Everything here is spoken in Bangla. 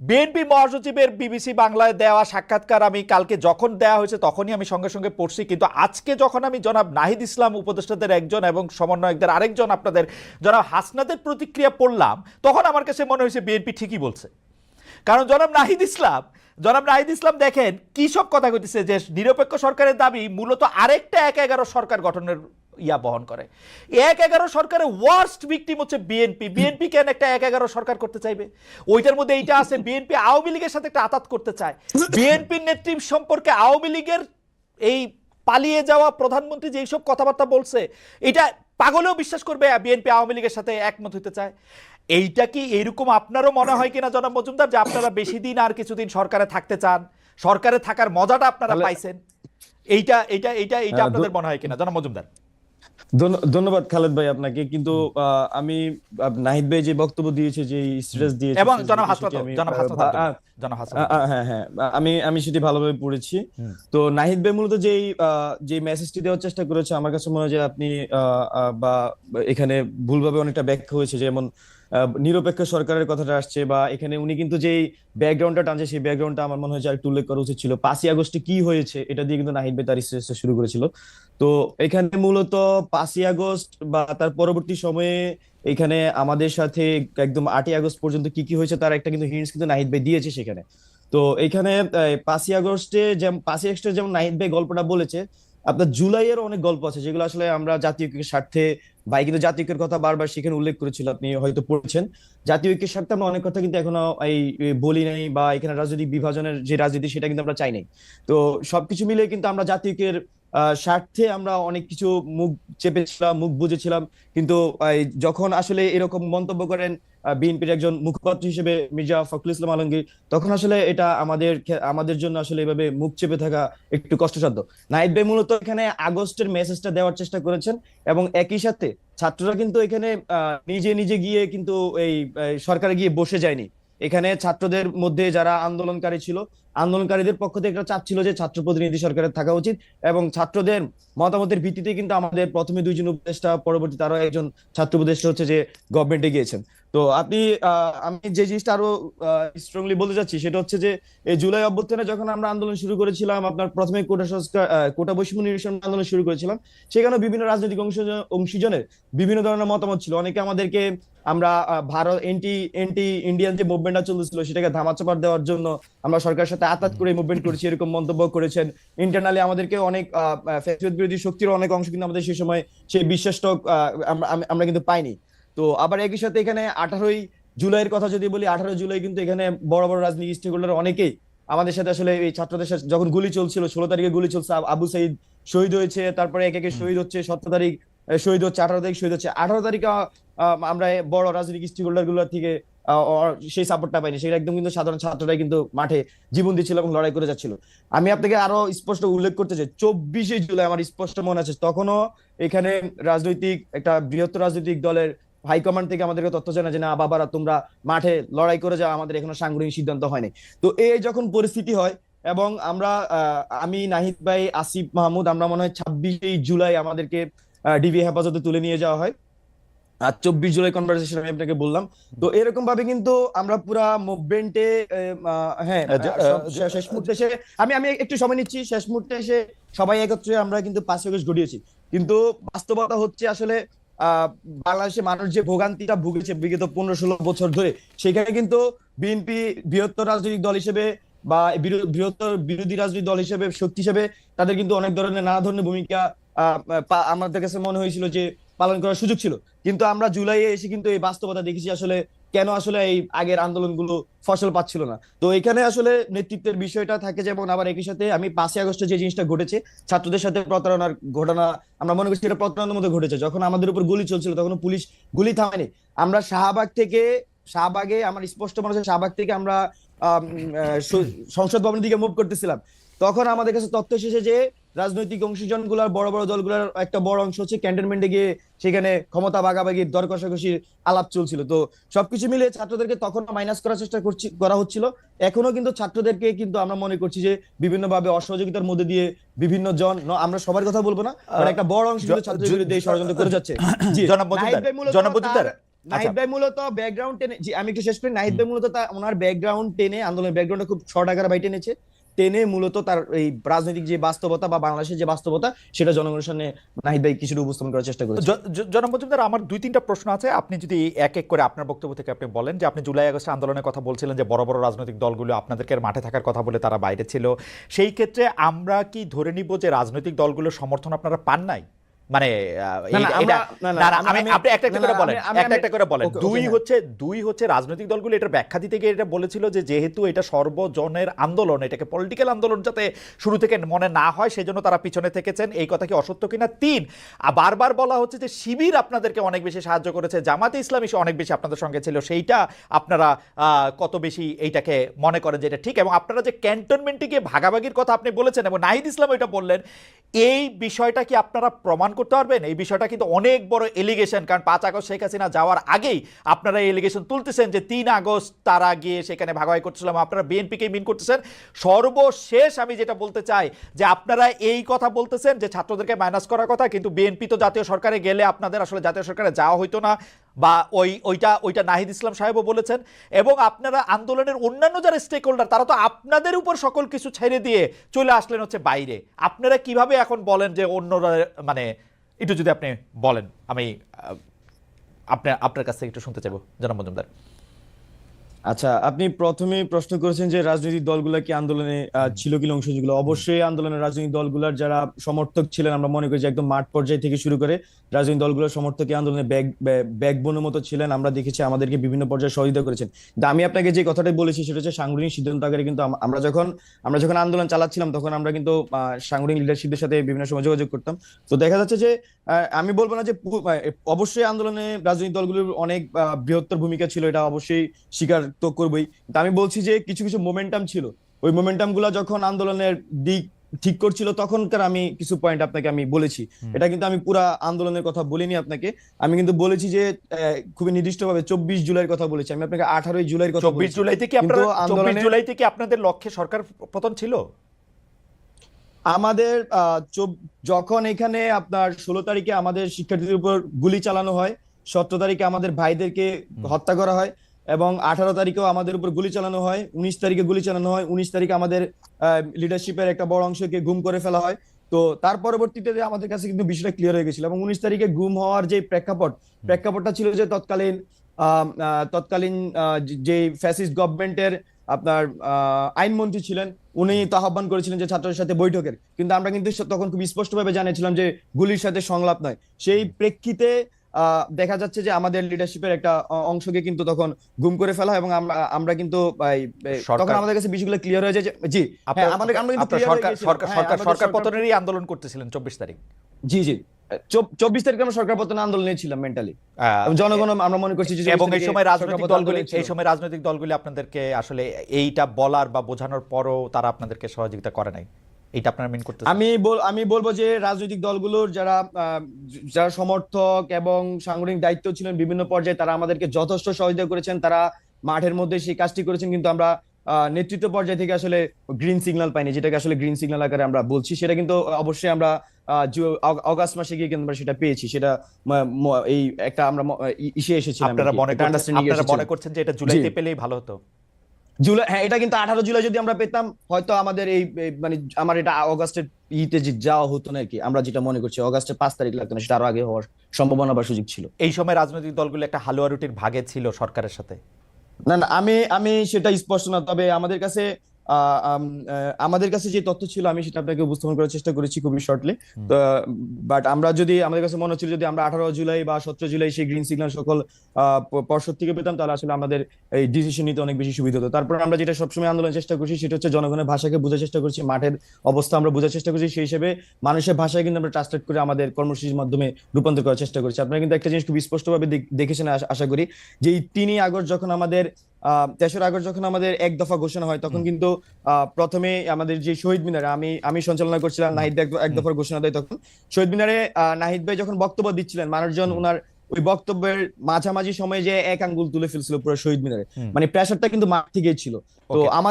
বিএনপি মহাসচিবের বিবিসি বাংলায় দেওয়া সাক্ষাৎকার আমি কালকে যখন দেওয়া হয়েছে তখনই আমি সঙ্গে সঙ্গে পড়ছি। কিন্তু আজকে যখন আমি জনাব নাহিদ ইসলাম উপদেষ্টাদের একজন এবং সমন্বয়কদের আরেকজন আপনাদের জনাব হাসনাদের প্রতিক্রিয়া পড়লাম, তখন আমার কাছে মনে হয়েছে বিএনপি ঠিকই বলছে। কারণ জনাব নাহিদ ইসলাম, জনাব নাহিদ ইসলাম দেখেন কি সব কথা কইতেছে যে নিরপেক্ষ সরকারের দাবি মূলত আরেকটা এক এগারো সরকার গঠনের ইয়া বহন করে। এক এগারো সরকারের ওয়ার্স্ট ভিকটিম হচ্ছে বিএনপি বিএনপি কেন একটা এক এগারো সরকার করতে চাইবে? ওইটার মধ্যে এইটা আছে বিএনপি আওয়ামী লীগের সাথে একটা আতাত করতে চায়। বিএনপির নেতৃত্ব সম্পর্কে আওয়ামী লীগের এই পালিয়ে যাওয়া প্রধানমন্ত্রী যে এইসব কথাবার্তা বলছে এটা পাগলেও বিশ্বাস করবে বিএনপি আওয়ামী লীগের সাথে একমত হতে চায়। এইটা কি এরকম আপনারও মনে হয় কিনা জনাব মজুমদার যে আপনারা বেশি দিন আর কিছুদিন সরকারে থাকতে চান? সরকারে থাকার মজাটা আপনারা পাইছেন। এইটা এইটা এইটা এইটা হ্যাঁ, আপনাদের মনে হয় কিনা? জনাব মজুমদার। ধন্যবাদ খালেদ ভাই আপনাকে। কিন্তু আমি নাহিদ ভাই যে বক্তব্য দিয়েছে যে স্ট্রেস দিয়েছে এবং জনাব হাসপাতাল জনাব হাসপাতাল জনাব হ্যাঁ হ্যাঁ আমি আমি সেটি ভালোভাবে পড়েছি। তো নাহিদ ভাই মূলত যেই যে মেসেজটি দেওয়ার চেষ্টা করেছে আমার কাছে মনে হয় যে আপনি বা এখানে ভুলভাবে অনেকটা ব্যাখ্যা হয়েছে যেমন নিরপেক্ষ সরকারের কথাটা আসছে বা এখানে উনি কিন্তু যেই ব্যাকগ্রাউন্ডটা টানছে, সেই ব্যাকগ্রাউন্ডটা আমার মনে হয় যে একটু উল্লেখ করা উচিত ছিল। পাঁচই আগস্টে কি হয়েছে, এটা দিয়ে কিন্তু নাহিদ ভাই তার শুরু করেছিল। তো এখানে মূলত পাঁচই আগস্ট বা তার পরবর্তী সময়ে এখানে আমাদের সাথে একদম আটই আগস্ট পর্যন্ত কি কি হয়েছে তার একটা কিন্তু হিন্টস কিন্তু নাহিদ ভাই দিয়েছে সেখানে। তো এখানে পাঁচই আগস্টে যেমন পাঁচই আগস্টে যেমন নাহিদ ভাই গল্পটা বলেছে আপনার জুলাইয়ের অনেক গল্প আছে, যেগুলো আসলে আমরা জাতীয় ঐক্যের স্বার্থে ভাই কিন্তু জাতীয় ঐক্যের কথা বারবার সেখানে উল্লেখ করেছিল, আপনি হয়তো পড়েছেন। জাতীয় ঐক্যের স্বার্থে আমরা অনেক কথা কিন্তু এখনও এই বলি নাই বা এখানে রাজনৈতিক বিভাজনের যে রাজনীতি সেটা কিন্তু আমরা চাই নাই। তো সবকিছু মিলে কিন্তু আমরা জাতীয় ঐক্যের স্বার্থে আমরা অনেক কিছু মুখ চেপেছিলাম, মুখ বুঝেছিলাম কিন্তু যখন আসলে এরকম মন্তব্য করেন বিএনপির একজন মুখপাত্র হিসেবে মির্জা ফখরুল ইসলাম আলমগীর, তখন আসলে এটা আমাদের আমাদের জন্য আসলে এভাবে মুখ চেপে থাকা একটু কষ্টসাধ্য। নাইট ভাই মূলত এখানে আগস্টের মেসেজটা দেওয়ার চেষ্টা করেছেন এবং একই সাথে ছাত্ররা কিন্তু এখানে নিজে নিজে গিয়ে কিন্তু এই সরকারে গিয়ে বসে যায়নি। এখানে ছাত্রদের মধ্যে যারা আন্দোলনকারী ছিল আন্দোলনকারীদের পক্ষ থেকে একটা চাপ ছিল যে ছাত্র প্রতিনিধি সরকারের থাকা উচিত এবং ছাত্রদের মতামতের ভিত্তিতে কিন্তু আমাদের প্রথমে দুইজন উপদেষ্টা, পরবর্তী তারও একজন ছাত্র উপদেষ্টা হচ্ছে যে গভর্নমেন্টে গিয়েছেন। তো আপনি আমি যে জিনিসটা আরও স্ট্রংলি বলতে চাচ্ছি সেটা হচ্ছে যে এই জুলাই অভ্যুত্থানে যখন আমরা আন্দোলন শুরু করেছিলাম, আপনার প্রথমে কোটা সংস্কার কোটা বৈষম্য নিরসন আন্দোলন শুরু করেছিলাম সেখানে বিভিন্ন রাজনৈতিক অংশ- অংশীজনের বিভিন্ন ধরনের মতামত ছিল। অনেকে আমাদেরকে আমরা ভারত এন্টি এন্টি ইন্ডিয়ান যে মুভমেন্টটা চলতেছিল, সেটাকে ধামাচাপা দেওয়ার জন্য আমরা সরকারের সাথে আতাত করে মুভমেন্ট করেছি এরকম মন্তব্য করেছেন। ইন্টারনালি আমাদেরকে অনেক ফ্যাসিবাদ বিরোধী শক্তির অনেক অংশ কিন্তু আমাদের সেই সময় সেই বিশ্বাসটা আহ, আমরা কিন্তু পাইনি। তো আবার একই সাথে এখানে আঠারোই জুলাইয়ের কথা যদি বলি আঠারো জুলাই কিন্তু এখানে বড় বড় রাজনীতি স্টেক হোল্ডার অনেকেই আমাদের সাথে আসলে এই ছাত্রদের সাথে যখন গুলি চলছিল ষোলো তারিখে গুলি চলছে আবু সাইদ শহীদ হয়েছে তারপরে এক একে শহীদ হচ্ছে সতেরো তারিখ শহীদ হচ্ছে আঠারো তারিখ শহীদ হচ্ছে। আঠারো তারিখে আমরা বড় রাজনৈতিক স্টেক হোল্ডারগুলোর থেকে সেই সাপোর্টটা পাইনি। সেটা একদম কিন্তু সাধারণ ছাত্ররাই কিন্তু মাঠে জীবন দিচ্ছিল এবং লড়াই করে যাচ্ছিল। আমি আপনাকে আরও স্পষ্ট উল্লেখ করতে চাই। চব্বিশে জুলাই আমার স্পষ্ট মনে আছে, তখনও এখানে রাজনৈতিক, একটা বৃহত্তর রাজনৈতিক দলের হাইকমান্ড থেকে আমাদেরকে তথ্য জানা যে, না, বাবারা, তোমরা মাঠে লড়াই করে যাও, আমাদের এখনও সাংগঠনিক সিদ্ধান্ত হয়নি। তো এই যখন পরিস্থিতি হয় এবং আমরা আমি, নাহিদ ভাই, আসিফ মাহমুদ, আমরা মনে হয় ছাব্বিশে জুলাই আমাদেরকে ডিবি হেফাজতে তুলে নিয়ে যাওয়া হয়। আর চব্বিশ জুলাই কনভারসেশন আমি আপনাকে বললাম। তো এরকম ভাবে কিন্তু আমরা পুরা মুভমেন্টে হ্যাঁ আহ, শেষ- মুহূর্তে এসে আমি আমি একটু সময় নিচ্ছি শেষ মুহূর্তে এসে সবাই একত্রে আমরা কিন্তু পাঁচ আগস্ট ঘটিয়েছি কিন্তু বাস্তবতা হচ্ছে আসলে আহ বাংলাদেশের মানুষ যে ভোগান্তিটা ভুগেছে বিগত পনেরো ষোলো বছর ধরে সেখানে কিন্তু বিএনপি বৃহত্তর রাজনৈতিক দল হিসেবে বা বৃহত্তর বিরোধী রাজনৈতিক দল হিসেবে শক্তি হিসেবে তাদের কিন্তু অনেক ধরনের নানা ধরনের ভূমিকা আহ, আমাদের কাছে মনে হয়েছিল যে পালন করার সুযোগ ছিল। কিন্তু আমরা জুলাইয়ে এসে কিন্তু এই বাস্তবতা দেখেছি আসলে কেন আসলে এই আগের আন্দোলনগুলো ফসল পাচ্ছিল না। তো এখানে আসলে নেতৃত্বের বিষয়টা থাকে যেমন আবার একই সাথে আমি পাঁচই আগস্টে যে জিনিসটা ঘটেছে, ছাত্রদের সাথে প্রতারণার ঘটনা, আমরা মনে করছি এটা প্রতারণার মধ্যে ঘটেছে। যখন আমাদের উপর গুলি চলছিল তখন পুলিশ গুলি থামেনি। আমরা শাহবাগ থেকে, শাহবাগে আমার স্পষ্ট মনে হচ্ছে শাহবাগ থেকে আমরা সংসদ ভবনের দিকে মুভ করতেছিলাম। তখন আমাদের কাছে তথ্য এসেছে যে রাজনৈতিক অংশীজনগুলার বড় বড় দলগুলোর একটা বড় অংশ হচ্ছে ক্যান্টনমেন্টে গিয়ে সেখানে ক্ষমতা ভাগাভাগির দর কষাকষির আলাপ চলছিল। তো সবকিছু মিলে ছাত্রদেরকে তখন মাইনাস করার চেষ্টা করছি করা হচ্ছিল। এখনও কিন্তু ছাত্রদেরকে কিন্তু আমরা মনে করছি যে বিভিন্ন ভাবে অসহযোগিতার মধ্যে দিয়ে বিভিন্ন জন আমরা সবার কথা বলব না একটা বড় অংশ ছাত্রদের বিরুদ্ধে এই ষড়যন্ত্র করে যাচ্ছে। নাহিদ ভাই মূলত ব্যাকগ্রাউন্ড টেনে জি আমি একটু শেষ করি। নাহিদ ভাই মূলত তার ওনার ব্যাকগ্রাউন্ড টেনে আন্দোলনের ব্যাকগ্রাউন্ডটা খুব শর্ট আকারে ভাই টেনেছে টেনে মূলত তার এই রাজনৈতিক যে বাস্তবতা বা বাংলাদেশের যে বাস্তবতা, সেটা জনগণের সামনে নাহিদ ভাই কিছুটা উপস্থাপন করার চেষ্টা করেছে। জনাব মজুমদার আমার দুই তিনটা প্রশ্ন আছে। আপনি যদি এক এক করে আপনার বক্তব্য থেকে আপনি বলেন যে আপনি জুলাই আগস্ট আন্দোলনের কথা বলছিলেন যে বড় বড় রাজনৈতিক দলগুলো আপনাদেরকে মাঠে থাকার কথা বলে তারা বাইরে ছিল, সেই ক্ষেত্রে আমরা কি ধরে নিব যে রাজনৈতিক দলগুলোর সমর্থন আপনারা পান নাই? মানে আপনি একটা একটা করে বলেন একটা একটা করে বলেন। দুই। হচ্ছে দুই হচ্ছে রাজনৈতিক দলগুলো এটার ব্যাখ্যা দিতে গিয়ে এটা বলেছিল যে যেহেতু এটা সর্বজনের আন্দোলন এটাকে পলিটিক্যাল আন্দোলন যাতে শুরু থেকে মনে না হয় সেজন্য তারা পিছনে থেকেছেন। এই কথা কি অসত্য কিনা? তিন বারবার বলা হচ্ছে যে শিবির আপনাদেরকে অনেক বেশি সাহায্য করেছে জামাতে ইসলামী অনেক বেশি আপনাদের সঙ্গে ছিল সেইটা আপনারা কত বেশি এইটাকে মনে করেন যে এটা ঠিক? এবং আপনারা যে ক্যান্টনমেন্টে গিয়ে ভাগাভাগির কথা আপনি বলেছেন এবং নাহিদ ইসলাম এটা বললেন এই বিষয়টা কি আপনারা প্রমাণ করতে পারবেন। এই বিষয়টা কিন্তু অনেক বড় এলিগেশন কারণ পাঁচ আগস্ট শেখ হাসিনা যাওয়ার আগেই আপনারা এই এলিগেশন তুলতেছেন যে তিন আগস্ট তারা গিয়ে সেখানে ভাগাভাগি করতেছিলাম আপনারা বিএনপিকে মিন করতেছেন। সর্বশেষ আমি যেটা বলতে চাই যে আপনারা এই কথা বলতেছেন যে ছাত্রদেরকে মাইনাস করার কথা, কিন্তু বিএনপি তো জাতীয় সরকারে গেলে আপনাদের আসলে জাতীয় সরকারে যাওয়া হইতো না, বা ওই, ওইটা ওইটা নাহিদ ইসলাম সাহেবও বলেছেন। এবং আপনারা আন্দোলনের অন্যান্য যারা স্টেক হোল্ডার তারা তো আপনাদের উপর সকল কিছু ছেড়ে দিয়ে চলে আসলেন হচ্ছে বাইরে। আপনারা কীভাবে এখন বলেন যে অন্যরা মানে একটু যদি আপনি বলেন আমি আপনার আপনার কাছ থেকে একটু শুনতে চাইব জনাব মজুমদার। আচ্ছা আপনি প্রথমে প্রশ্ন করেছেন যে রাজনৈতিক দলগুলা কি আন্দোলনে ছিল কি অংশগুলো অবশ্যই আন্দোলনের রাজনৈতিক দলগুলোর যারা সমর্থক ছিলেন আমরা মনে করি যে একদম মাঠ পর্যায় থেকে শুরু করে রাজনৈতিক দলগুলোর সমর্থক আন্দোলনে ব্যাগ ব্যাকবোনের মতো ছিলেন আমরা দেখেছি আমাদেরকে বিভিন্ন পর্যায়ে সহযোগিতা করেছেন। কিন্তু আমি আপনাকে যে কথাটা বলেছি সেটা হচ্ছে সাংগঠনিক সিদ্ধান্ত আকারে কিন্তু আমরা যখন আমরা যখন আন্দোলন চালাচ্ছিলাম তখন আমরা কিন্তু আহ, সাংগঠনিক লিডারশিপের সাথে বিভিন্ন সময় যোগাযোগ করতাম। তো দেখা যাচ্ছে যে আহ, আমি বলব না যে অবশ্যই আন্দোলনে রাজনৈতিক দলগুলোর অনেক বৃহত্তর ভূমিকা ছিল এটা অবশ্যই স্বীকার তো করবোই। আমি বলছি যে কিছু কিছু মোমেন্টাম ছিল। ওই মোমেন্টামগুলা যখন আন্দোলনের দিক ঠিক করছিল তখনকার আমি কিছু পয়েন্ট আপনাকে আমি বলেছি। এটা কিন্তু আমি পুরা আন্দোলনের কথা বলিনি আপনাকে। আমি কিন্তু বলেছি যে খুবই নির্দিষ্টভাবে চব্বিশ জুলাইয়ের কথা বলেছি। আমি আপনাকে আঠারোই জুলাইয়ের কথা চব্বিশ জুলাই থেকে আপনারা চব্বিশ আন্দোলনের- জুলাই থেকে আপনাদের লক্ষ্যে সরকার পতন ছিল? আমাদের আহ, যখন এখানে আপনার ষোলো তারিখে আমাদের শিক্ষার্থীদের উপর গুলি চালানো হয় সতেরো তারিখে আমাদের ভাইদেরকে হত্যা করা হয় এবং আঠারো তারিখেও আমাদের উপর গুলি চালানো হয়, উনিশ তারিখে গুলি চালানো হয়, উনিশ তারিখে আমাদের লিডারশিপের একটা বড় অংশকে গুম করে ফেলা হয়। তো তার পরবর্তীতে আমাদের কাছে কিন্তু বিষয়টা ক্লিয়ার হয়ে গেছিল এবং উনিশ তারিখে গুম হওয়ার যে প্রেক্ষাপট, প্রেক্ষাপটটা ছিল যে তৎকালীন তৎকালীন যে- ফ্যাসিস্ট গভর্নমেন্টের আপনার আইনমন্ত্রী ছিলেন, উনি তো আহ্বান করেছিলেন যে ছাত্রদের সাথে বৈঠকের। কিন্তু আমরা কিন্তু তখন খুব স্পষ্টভাবে জানিয়েছিলাম যে গুলির সাথে সংলাপ নয়। সেই প্রেক্ষিতে দেখা যাচ্ছে যে আমাদের লিডারশিপের একটা অংশকে কিন্তু তখন গুম করে ফেলা এবং আমরা আমরা কিন্তু তখন আমাদের কাছে বিষয়গুলো ক্লিয়ার হয়ে যায় জি হ্যাঁ, আমাদের আমরা কিন্তু হয়ে সরকার সরকার সরকার সরকার সরকার- পতনেরই আন্দোলন করতেছিলেন চব্বিশ তারিখ। জি জি। চব্বিশ তারিখে আমরা সরকার পতন আন্দোলনে ছিলাম মেন্টালি জনগণ আমরা মনে করছি এবং এই সময় রাজনৈতিক দলগুলি এই সময় রাজনৈতিক দলগুলি আপনাদেরকে আসলে এইটা বলার বা বোঝানোর পরও তারা আপনাদেরকে সহযোগিতা করে নাই। আপনারা মিন করতে আমি আমি বলব যে রাজনৈতিক দলগুলোর যারা যারা সমর্থক এবং সাংগঠনিক দায়িত্ব ছিলেন বিভিন্ন পর্যায়ে তারা আমাদেরকে যথেষ্ট সহযোগিতা করেছেন। তারা মাঠের মধ্যে সেই কাজটি করেছেন কিন্তু আমরা নেতৃত্ব পর্যায় থেকে আসলে গ্রিন সিগন্যাল পাইনি। যেটাকে আসলে গ্রিন সিগন্যাল আকারে আমরা বলছি সেটা কিন্তু অবশ্যই আমরা অগাস্ট মাসে গিয়ে কিন্তু আমরা সেটা পেয়েছি। সেটা এই একটা আমরা ইসে এসেছিলাম আপনারা মনে। করছেন যে এটা জুলাইতে পেলেই ভালো হতো? জুলাই হ্যাঁ এটা কিন্তু আঠারো জুলাই যদি আমরা পেতাম হয়তো আমাদের এই মানে আমার এটা অগাস্টের ইতে যে যাওয়া হতো না কি আমরা যেটা মনে করছি অগাস্টের পাঁচ তারিখ লাগতো না সেটা আরও আগে হওয়ার সম্ভাবনা বা সুযোগ ছিল। এই সময় রাজনৈতিক দলগুলো একটা হালুয়া রুটির ভাগে ছিল সরকারের সাথে? না না আমি আমি সেটা স্পষ্ট না তবে আমাদের কাছে আমাদের কাছে যে তথ্য ছিল আমি সেটা আপনাকে উপস্থাপন করার চেষ্টা করেছি খুবই শর্টলি। বাট আমরা যদি আমাদের কাছে মনে হচ্ছিল যদি আমরা আঠারো জুলাই বা সতেরো জুলাই সেই গ্রিন সিগন্যাল সকল পর্ষদ থেকে পেতাম তাহলে আসলে আমাদের এই ডিসিশন নিতে অনেক বেশি সুবিধা হতো। তারপর আমরা যেটা সবসময় আন্দোলনের চেষ্টা করছি সেটা হচ্ছে জনগণের ভাষাকে বোঝার চেষ্টা করছি মাঠের অবস্থা আমরা বোঝার চেষ্টা করছি সেই হিসেবে মানুষের ভাষায় কিন্তু আমরা ট্রান্সলেট করে আমাদের কর্মসূচির মাধ্যমে রূপান্তর করার চেষ্টা করছি। আপনারা কিন্তু একটা জিনিস খুব স্পষ্টভাবে দেখেছেন আশা- করি যে এই তিনই আগস্ট যখন আমাদের তেসরা আগস্ট যখন আমাদের এক দফা ঘোষণা হয় তখন কিন্তু প্রথমে আমাদের যে শহীদ মিনারে আমি আমি সঞ্চালনা করছিলাম নাহিদ এক- দফার ঘোষণা দেয় তখন। শহীদ মিনারে আহ, নাহিদ ভাই যখন বক্তব্য দিচ্ছিলেন মানুষজন। ওনার ওই বক্তব্যের মাঝামাঝি সময়ে যে এক আঙ্গুল তুলে ফেলছিল পুরো শহীদ মিনারে। মানে প্রেশারটা কিন্তু মাঠ থেকেই ছিল। তো আমাদের